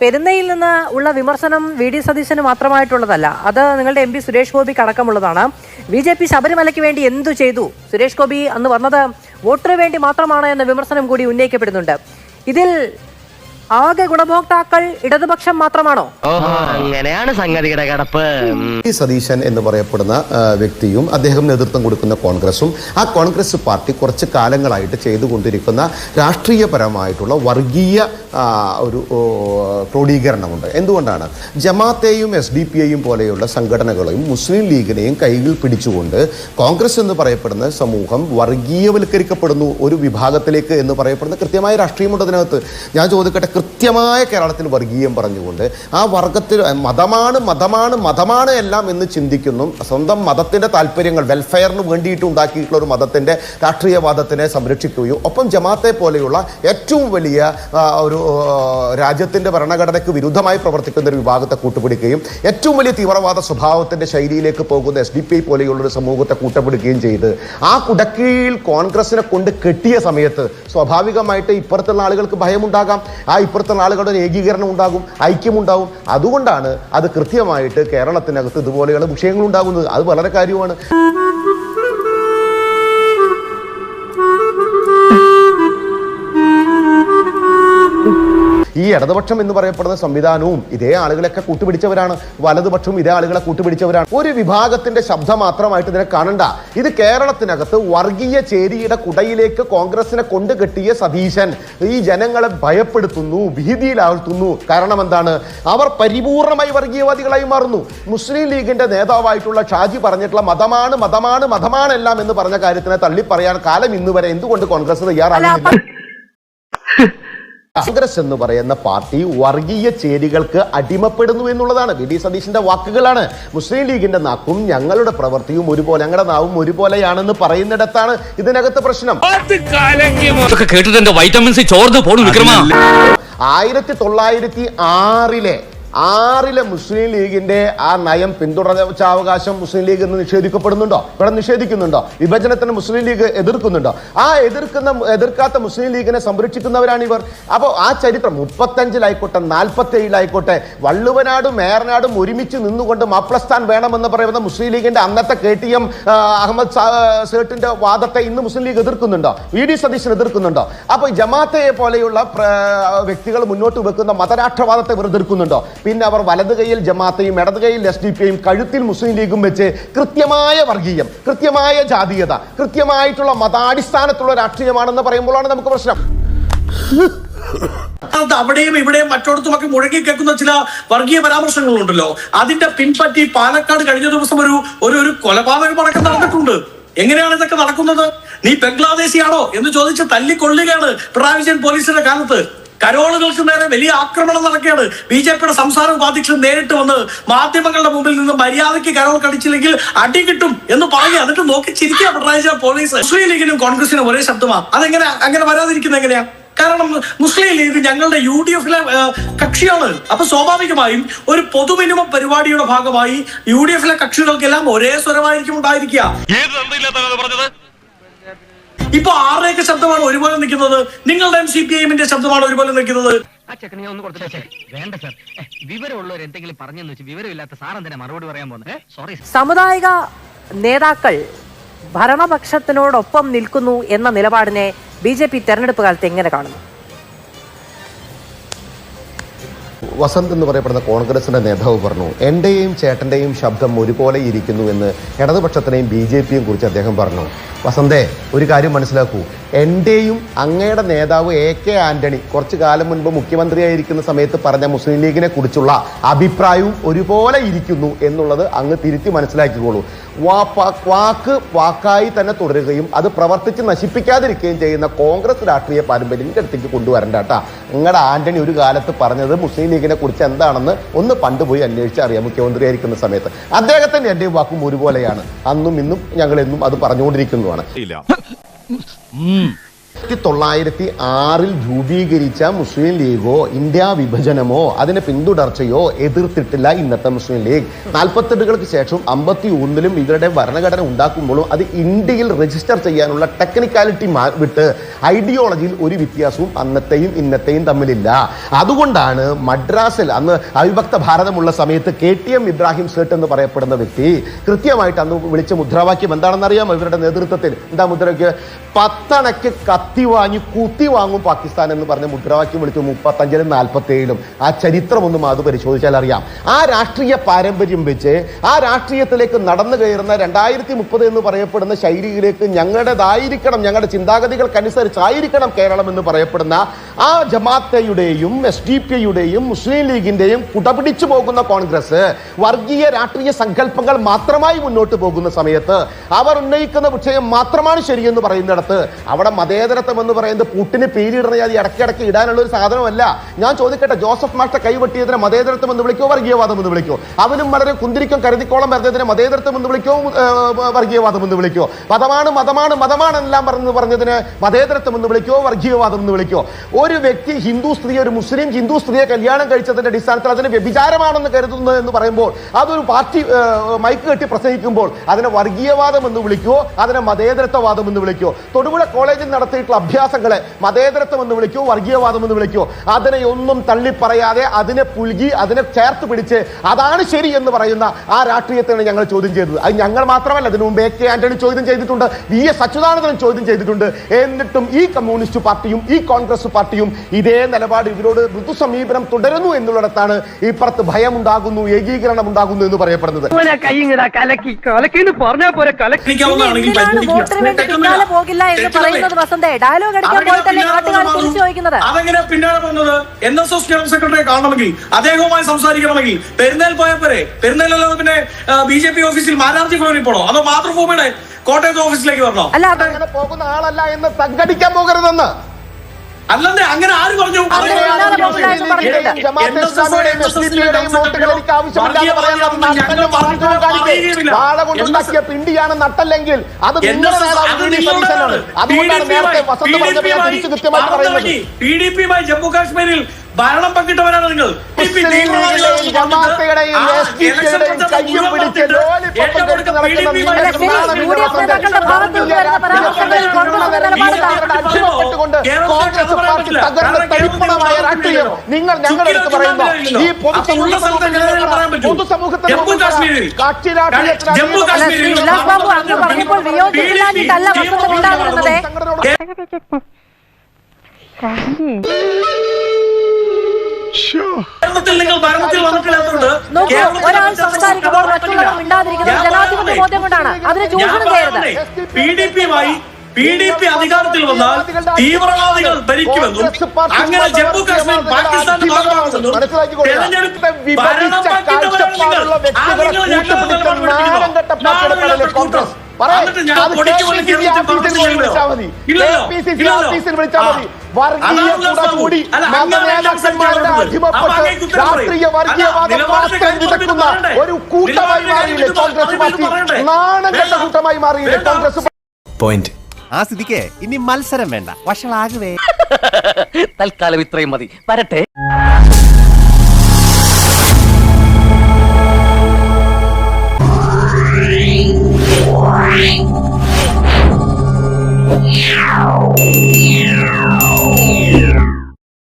പെരുന്നയിൽ നിന്ന് ഉള്ള വിമർശനം വി ഡി സതീശന് മാത്രമായിട്ടുള്ളതല്ല. അത് നിങ്ങളുടെ എം പി സുരേഷ് ഗോപിക്ക് അടക്കമുള്ളതാണ് ബി ജെ പി ശബരിമലയ്ക്ക് വേണ്ടി എന്തു ചെയ്തു? സുരേഷ് ഗോപി അന്ന് വന്നത് വോട്ടിന് വേണ്ടി മാത്രമാണ് എന്ന വിമർശനം കൂടി ഉന്നയിക്കപ്പെടുന്നുണ്ട്. ഇതിൽ ആകെ ഗുണഭോക്താക്കൾ ഇടതുപക്ഷം മാത്രമാണോ? അങ്ങനെയാണ് സംഗതിയുടെ കടപ്പ്. പി സതീശൻ എന്ന് പറയപ്പെടുന്ന ആ, വ്യക്തിയും അദ്ദേഹം നേതൃത്വം കൊടുക്കുന്ന കോൺഗ്രസും ആ കോൺഗ്രസ് പാർട്ടി കുറച്ച് കാലങ്ങളായിട്ട് ചെയ്തുകൊണ്ടിരിക്കുന്ന രാഷ്ട്രീയപരമായിട്ടുള്ള വർഗീയ ആ, ഒരു ഓ, ക്രോഡീകരണമുണ്ട്. എന്തുകൊണ്ടാണ്? ജമാത്തെയും എസ് ഡി പി ഐയും പോലെയുള്ള സംഘടനകളെയും മുസ്ലിം ലീഗിനെയും കൈകൾ പിടിച്ചുകൊണ്ട് കോൺഗ്രസ് എന്ന് പറയപ്പെടുന്ന സമൂഹം വർഗീയവൽക്കരിക്കപ്പെടുന്നു ഒരു വിഭാഗത്തിലേക്ക് എന്ന് പറയപ്പെടുന്ന കൃത്യമായ രാഷ്ട്രീയമുണ്ട് അതിനകത്ത്. ഞാൻ ചോദിക്കട്ടെ കൃത്യമായ കേരളത്തിൽ വർഗീയം പറഞ്ഞുകൊണ്ട് ആ വർഗത്തിൽ മതമാണ് മതമാണ് മതമാണ് എല്ലാം എന്ന് ചിന്തിക്കുന്നു. സ്വന്തം മതത്തിന്റെ താല്പര്യങ്ങൾ വെൽഫെയറിന് വേണ്ടിയിട്ട് ഉണ്ടാക്കിയിട്ടുള്ള ഒരു മതത്തിന്റെ രാഷ്ട്രീയവാദത്തിനെ സംരക്ഷിക്കുകയും ഒപ്പം ജമാത്തെ പോലെയുള്ള ഏറ്റവും വലിയ ഒരു രാജ്യത്തിന്റെ ഭരണഘടനയ്ക്ക് വിരുദ്ധമായി പ്രവർത്തിക്കുന്ന ഒരു വിഭാഗത്തെ കൂട്ടുപിടിക്കുകയും ഏറ്റവും വലിയ തീവ്രവാദ സ്വഭാവത്തിന്റെ ശൈലിയിലേക്ക് പോകുന്ന എസ് ഡി പി ഐ പോലെയുള്ള ഒരു സമൂഹത്തെ കൂട്ടപ്പെടുകയും ചെയ്ത് ആ കുടക്കീഴിൽ കോൺഗ്രസിനെ കൊണ്ട് കെട്ടിയ സമയത്ത് സ്വാഭാവികമായിട്ട് ഇപ്പുറത്തുള്ള ആളുകൾക്ക് ഭയമുണ്ടാകാം. ആ ഇപ്പുറത്തുള്ള ആളുകളുടെ ഒരു ഏകീകരണം ഉണ്ടാകും ഐക്യമുണ്ടാകും അതുകൊണ്ടാണ് അത് കൃത്യമായിട്ട് കേരളത്തിനകത്ത് ഇതുപോലെയുള്ള വിഷയങ്ങൾ ഉണ്ടാകുന്നത്. അത് വളരെ കാര്യമാണ്. ഈ ഇടതുപക്ഷം എന്ന് പറയപ്പെടുന്ന സംവിധാനവും ഇതേ ആളുകളൊക്കെ കൂട്ടുപിടിച്ചവരാണ്. വലതുപക്ഷവും ഇതേ ആളുകളെ കൂട്ടുപിടിച്ചവരാണ്. ഒരു വിഭാഗത്തിന്റെ ശബ്ദം മാത്രമായിട്ട് ഇതിനെ കാണണ്ട. ഇത് കേരളത്തിനകത്ത് വർഗീയ ചേരിയുടെ കുടയിലേക്ക് കോൺഗ്രസിനെ കൊണ്ടുകെട്ടിയ സതീശൻ ഈ ജനങ്ങളെ ഭയപ്പെടുത്തുന്നു ഭീതിയിലാഴ്ത്തുന്നു. കാരണം എന്താണ്? അവർ പരിപൂർണമായി വർഗീയവാദികളായി മാറുന്നു. മുസ്ലിം ലീഗിന്റെ നേതാവായിട്ടുള്ള ഷാജി പറഞ്ഞിട്ടുള്ള മതമാണ് മതമാണ് മതമാണ് എല്ലാം എന്ന് പറഞ്ഞ കാര്യത്തിനെ തള്ളിപ്പറയാൻ കാലം ഇന്ന് വരെ എന്തുകൊണ്ട് കോൺഗ്രസ് തയ്യാറാകുന്നില്ല? കോൺഗ്രസ് എന്ന് പറയുന്ന പാർട്ടി വർഗീയ ചേരികൾക്ക് അടിമപ്പെടുന്നു എന്നുള്ളതാണ്. വി. ഡി. സതീശിന്റെ വാക്കുകളാണ്. മുസ്ലിം ലീഗിന്റെ നാക്കും ഞങ്ങളുടെ പ്രവൃത്തിയും ഒരുപോലെ ഞങ്ങളുടെ നാവും ഒരുപോലെയാണെന്ന് പറയുന്നിടത്താണ് ഇതിനകത്ത് പ്രശ്നം. ഇതൊക്കെ കേട്ടിട്ട് എന്റെ വൈറ്റമിൻ സി ചോർന്ന് പോണു വിക്രമ. ആയിരത്തി തൊള്ളായിരത്തി ആറിലെ ആറിലെ മുസ്ലിം ലീഗിന്റെ ആ നയം പിന്തുടർച്ചാവകാശം മുസ്ലിം ലീഗ് ഇന്ന് നിഷേധിക്കപ്പെടുന്നുണ്ടോ? ഇവിടെ നിഷേധിക്കുന്നുണ്ടോ? വിഭജനത്തിന് മുസ്ലിം ലീഗ് എതിർക്കുന്നുണ്ടോ? ആ എതിർക്കുന്ന എതിർക്കാത്ത മുസ്ലിം ലീഗിനെ സംരക്ഷിക്കുന്നവരാണ് ഇവർ. അപ്പോൾ ആ ചരിത്രം മുപ്പത്തഞ്ചിലായിക്കോട്ടെ നാൽപ്പത്തി ഏഴിലായിക്കോട്ടെ വള്ളുവനാടും മേറനാടും ഒരുമിച്ച് നിന്നുകൊണ്ട് മാപ്ലസ്ഥാൻ വേണമെന്ന് പറയുന്ന മുസ്ലിം ലീഗിന്റെ അന്നത്തെ കെ ടി എം അഹമ്മദ് സേട്ടിന്റെ വാദത്തെ ഇന്ന് മുസ്ലിം ലീഗ് എതിർക്കുന്നുണ്ടോ? വി ഡി സതീശൻ എതിർക്കുന്നുണ്ടോ? അപ്പോൾ ജമാഅത്തെ പോലെയുള്ള വ്യക്തികൾ മുന്നോട്ട് വെക്കുന്ന മതരാഷ്ട്രവാദത്തെ ഇവർ എതിർക്കുന്നുണ്ടോ? പിന്നെ അവർ വലത് കൈയിൽ ജമാഅത്തെയും ഇടത് കൈയിൽ എസ് ഡി പിയും കഴുത്തിൽ മുസ്ലിം ലീഗും വെച്ച് കൃത്യമായ വർഗീയം കൃത്യമായ ജാതീയത കൃത്യമായിട്ടുള്ള മതാടിസ്ഥാനത്തുള്ള രാഷ്ട്രീയമാണെന്ന് പറയുമ്പോഴാണ് നമുക്ക് പ്രശ്നം. അവിടെയും ഇവിടെയും മറ്റോടത്തുമൊക്കെ മുഴങ്ങി കേൾക്കുന്ന ചില വർഗീയ പരാമർശങ്ങളുണ്ടല്ലോ. അതിന്റെ പിൻപറ്റി പാലക്കാട് കഴിഞ്ഞ ദിവസം ഒരു ഒരു ഒരു കൊലപാതകം അടക്കം നടന്നിട്ടുണ്ട്. എങ്ങനെയാണ് ഇതൊക്കെ നടക്കുന്നത്? നീ ബംഗ്ലാദേശിയാണോ? എന്ന് ചോദിച്ച് തല്ലിക്കൊള്ളുകയാണ് പിണറായി വിജയൻ പോലീസിന്റെ കാലത്ത്. കരോളുകൾക്ക് നേരെ വലിയ ആക്രമണം നടക്കുകയാണ്. ബി ജെ പിയുടെ സംസ്ഥാന ഉപാധ്യക്ഷൻ നേരിട്ട് വന്ന് മാധ്യമങ്ങളുടെ മുമ്പിൽ നിന്ന് മര്യാദയ്ക്ക് കരോൾ കടിച്ചില്ലെങ്കിൽ അടി കിട്ടും എന്ന് പറയുക എന്നിട്ട് നോക്കി ചിരിക്കുക പിണറായി പോലീസ്. മുസ്ലിം ലീഗിനും കോൺഗ്രസിനും ഒരേ ശബ്ദമാ. അതെങ്ങനെ അങ്ങനെ വരാതിരിക്കുന്നത് എങ്ങനെയാ? കാരണം മുസ്ലിം ലീഗ് ഞങ്ങളുടെ യു ഡി എഫിലെ കക്ഷിയാണ്. അപ്പൊ സ്വാഭാവികമായും ഒരു പൊതു മിനിമം പരിപാടിയുടെ ഭാഗമായി യു ഡി എഫിലെ കക്ഷികൾക്കെല്ലാം ഒരേ സ്വരമായിരിക്കും ഉണ്ടായിരിക്കുക. ഇപ്പൊ ആരുടെയൊക്കെ ശബ്ദമാണ് ഒരുപോലെ നിൽക്കുന്നത്? നിങ്ങളുടെ എം സി പി എമ്മിന്റെ ശബ്ദമാണ് ഒരുപോലെ നിൽക്കുന്നത്. ആ ചെക്കനെ ഒന്ന് കൊടുത്തിട്ടേ വേണ്ട സാർ. വിവരമുള്ളവർ എന്തെങ്കിലും പറഞ്ഞെന്ന് വെച്ച് വിവരമില്ലാത്ത സാർ എന്തിനാ മറുപടി പറയാൻ പോകുന്നത്? സോറി സാമുദായിക നേതാക്കൾ ഭരണപക്ഷത്തിനോടൊപ്പം നിൽക്കുന്നു എന്ന നിലപാടിനെ ബി ജെ പി തെരഞ്ഞെടുപ്പ് കാലത്ത് എങ്ങനെ കാണുന്നു? വസന്ത് എന്ന് പറയപ്പെടുന്ന കോൺഗ്രസിന്റെ നേതാവ് പറഞ്ഞു എന്റെയും ചേട്ടന്റെയും ശബ്ദം ഒരുപോലെ ഇരിക്കുന്നു എന്ന് ഇടതുപക്ഷത്തിനെയും ബി ജെ കുറിച്ച് അദ്ദേഹം പറഞ്ഞു. വസന്തേ ഒരു കാര്യം മനസ്സിലാക്കൂ. എന്റെയും അങ്ങയുടെ നേതാവ് എ കെ ആന്റണി കുറച്ചു കാലം മുൻപ് മുഖ്യമന്ത്രിയായിരിക്കുന്ന സമയത്ത് പറഞ്ഞ മുസ്ലിം ലീഗിനെ കുറിച്ചുള്ള അഭിപ്രായവും ഒരുപോലെ ഇരിക്കുന്നു എന്നുള്ളത് അങ്ങ് തിരുത്തി മനസ്സിലാക്കിക്കോളൂ. വാക്ക് വാക്കായി തന്നെ തുടരുകയും അത് പ്രവർത്തിച്ച് നശിപ്പിക്കാതിരിക്കുകയും ചെയ്യുന്ന കോൺഗ്രസ് രാഷ്ട്രീയ പാരമ്പര്യം എന്റെ അടുത്തേക്ക് കൊണ്ടുവരണ്ട കേട്ടാ. നിങ്ങളുടെ ആന്റണി ഒരു കാലത്ത് പറഞ്ഞത് മുസ്ലിം ലീഗിനെ കുറിച്ച് എന്താണെന്ന് ഒന്ന് പണ്ടുപോയി അന്വേഷിച്ച് അറിയാം മുഖ്യമന്ത്രിയായിരിക്കുന്ന സമയത്ത്. അദ്ദേഹത്തിന്റെ എന്റെയും വാക്കും ഒരുപോലെയാണ്. അന്നും ഇന്നും ഞങ്ങൾ എന്നും അത് പറഞ്ഞുകൊണ്ടിരിക്കുന്നതാണ്. うん。ആയിരത്തി തൊള്ളായിരത്തി ആറിൽ രൂപീകരിച്ച മുസ്ലിം ലീഗോ ഇന്ത്യ വിഭജനമോ അതിനെ പിന്തുടർച്ചയോ എതിർത്തിട്ടില്ല ഇന്നത്തെ മുസ്ലിം ലീഗ്. നാൽപ്പത്തെട്ടുകൾക്ക് ശേഷം അമ്പത്തി ഒന്നിലും ഇവരുടെ ഭരണഘടന ഉണ്ടാക്കുമ്പോഴും അത് ഇന്ത്യയിൽ രജിസ്റ്റർ ചെയ്യാനുള്ള ടെക്നിക്കാലിറ്റി വിട്ട് ഐഡിയോളജിയിൽ ഒരു വ്യത്യാസവും അന്നത്തെയും ഇന്നത്തെയും തമ്മിലില്ല. അതുകൊണ്ടാണ് മദ്രാസിൽ അന്ന് അവിഭക്ത ഭാരതമുള്ള സമയത്ത് K T M Ibrahim Sait എന്ന് പറയപ്പെടുന്ന വ്യക്തി കൃത്യമായിട്ട് അന്ന് വിളിച്ച മുദ്രാവാക്യം എന്താണെന്ന് അറിയാമോ ഇവരുടെ നേതൃത്വത്തിൽ? എന്താ മുദ്രാവാക്യം പത്തണയ്ക്ക് കത്തി വാങ്ങി കുത്തി വാങ്ങും പാകിസ്ഥാൻ എന്ന് പറഞ്ഞ മുദ്രാവാക്യം വിളിച്ചു മുപ്പത്തഞ്ചിലും നാൽപ്പത്തി ഏഴിലും ആ ചരിത്രമൊന്നും അത് പരിശോധിച്ചാൽ അറിയാം. ആ രാഷ്ട്രീയ പാരമ്പര്യം വെച്ച് ആ രാഷ്ട്രീയത്തിലേക്ക് നടന്നു കയറുന്ന രണ്ടായിരത്തി മുപ്പത് എന്ന് പറയപ്പെടുന്ന ശൈലിയിലേക്ക് ഞങ്ങളുടേതായിരിക്കണം ഞങ്ങളുടെ ചിന്താഗതികൾക്കനുസരിച്ചായിരിക്കണം കേരളം എന്ന് പറയപ്പെടുന്ന ആ ജമാഅത്തയുടെയും എസ് ഡി പി യുടെയും മുസ്ലിം ലീഗിന്റെയും കുടപിടിച്ചു പോകുന്ന കോൺഗ്രസ് വർഗീയ രാഷ്ട്രീയ സങ്കല്പങ്ങൾ മാത്രമായി മുന്നോട്ട് പോകുന്ന സമയത്ത് അവർ ഉന്നയിക്കുന്ന വിഷയം മാത്രമാണ് ശരിയെന്ന് പറയുന്നിടത്ത് അവിടെ മതേതരത്വം എന്ന് പറയുന്നത് പുട്ടിന് പേരിടുന്ന അത് ഇടയ്ക്കിടയ്ക്ക് ഇടാനുള്ള ഒരു സാധനമല്ല. ഞാൻ ചോദിക്കട്ടെ ജോസഫ് മാഷ്ട കൈവെട്ടിയതിനെ മതേതരത്വം എന്ന് വിളിക്കോ വർഗീയവാദം എന്ന് വിളിക്കോ അവനും വളരെ കുന്തിരിക്കും കരുതിക്കോളം വരുന്നതിനെ മതേതരത്വം എന്ന് വിളിക്കോ വർഗീയവാദം എന്ന് വിളിക്കോ മതമാണ് മതമാണ് മതമാണ് എല്ലാം പറഞ്ഞു പറഞ്ഞതിന് മതേതരത്വം എന്ന് വിളിക്കോ വർഗീയവാദം എന്ന് വിളിക്കോ ഒരു വ്യക്തി ഹിന്ദു സ്ത്രീ ഒരു മുസ്ലിം ഹിന്ദു സ്ത്രീയെ കല്യാണം കഴിച്ചതിന്റെ അടിസ്ഥാനത്തിൽ അതിന് വ്യഭിചാരമാണെന്ന് കരുതുന്നത് എന്ന് പറയുമ്പോൾ അതൊരു പാർട്ടി മൈക്ക് കെട്ടി പ്രസംഗിക്കുമ്പോൾ അതിനെ വർഗീയവാദം എന്ന് വിളിക്കുവോ അതിനെ മതേതരത്വവാദം എന്ന് വിളിക്കുവോ തൊടുപുഴ കോളേജിൽ നടത്തിയിട്ടുള്ള അഭ്യാസങ്ങളെ മതേതരത്വം എന്ന് വിളിക്കുവോ വർഗീയവാദം എന്ന് വിളിക്കുവോ അതിനെ ഒന്നും തള്ളി പറയാതെ അതിനെ പുൽകി അതിനെ ചേർത്ത് പിടിച്ച് അതാണ് ശരി എന്ന് പറയുന്ന ആ രാഷ്ട്രീയത്തെയാണ് ഞങ്ങൾ ചോദ്യം ചെയ്തത്. അത് ഞങ്ങൾ മാത്രമല്ല അതിനു മുമ്പ് എ കെ ആന്റണി ചോദ്യം ചെയ്തിട്ടുണ്ട് വി എസ് അച്യുതാനന്ദൻ ചോദ്യം ചെയ്തിട്ടുണ്ട്. എന്നിട്ടും ഈ കമ്മ്യൂണിസ്റ്റ് പാർട്ടിയും ഈ കോൺഗ്രസ് പാർട്ടിയും ഇതേ നിലപാട് ഇവരോട് മൃദു സമീപനം തുടരുന്നു എന്നുള്ളിടത്താണ് ഇപ്പുറത്ത് ഭയമുണ്ടാകുന്നു ഏകീകരണം ഉണ്ടാകുന്നു എന്ന് പറയപ്പെടുന്നത്. പോകില്ല എന്ന് പറയുന്നത് വസന്തേ. ഡയലോഗ് അടിക്കാൻ പോയിട്ടല്ലേ നാട്ടുകാർ തിരിച്ചു ചോദിക്കുന്നത്? അതെങ്ങനെ പിന്നാലെ പോകുന്നത്? എൻ എസ് എസ് ജനറൽ സെക്രട്ടറിയെ കാണണമെങ്കിൽ അദ്ദേഹവുമായി സംസാരിക്കണമെങ്കിൽ പെരുന്നേൽ പോയപ്പോരെ പെരുന്നേലല്ലാതെ പിന്നെ ബി ജെ പി ഓഫീസിൽ മാരാർജി ഭവനിൽ പോണോ? അതോ മാതൃഭൂമിയുടെ കോട്ടയത്ത് ഓഫീസിലേക്ക് വരണോ? അല്ല അങ്ങനെ പോകുന്ന ആളല്ല എന്ന് സംഘടിക്കാൻ പോകരുതെന്ന്. അല്ലല്ലേ അങ്ങനെ ആര് പറഞ്ഞു. വാഴ പിണ്ടിയാണ് നട്ടല്ലെങ്കിൽ അത് പി ഡി പിയുമായി ജമ്മു കാശ്മീരിൽ ഭരണം പങ്കിട്ടവരാണ് നിങ്ങൾ. മുസ്ലിം കോൺഗ്രസ് പാർട്ടി തകർന്ന തരിപ്പണമായ രാഷ്ട്രീയം നിങ്ങൾ ഞങ്ങളെടുത്ത് പറയുന്നു. ഈ കക്ഷി ഒരാൾ സംസാരിക്കുമ്പോൾ മറ്റുള്ളവർ. മിണ്ടാതിരിക്കുന്നത് ഞാൻ ജനാധിപത്യ ബോധം കൊണ്ടാണ്. അതിന് ചൂഷണം ചെയ്യരുത്. പി ഡി പിയുമായി പി ഡി പി അധികാരത്തിൽ വന്നാൽ തീവ്രവാദികൾ ഭരിക്കുമെന്നും അങ്ങനെ ജമ്മു കാശ്മീർ പാകിസ്ഥാന്റെ ഭാഗമാകുമെന്നും തെരഞ്ഞെടുപ്പ് ഭരണം രാഷ്ട്രീയ വർഗീയവാദം മാത്രം വിതക്കുന്ന ഒരു കൂട്ടമായി മാറിയില്ലേ പാർട്ടി? നാണം കൂട്ടമായി മാറിയില്ലേ കോൺഗ്രസ് പോയിന്റ്. ആ സ്ഥിതിക്ക് ഇനി മത്സരം വേണ്ട. വഷളാകുവേ. തൽക്കാലം ഇത്രയും മതി. വരട്ടെ.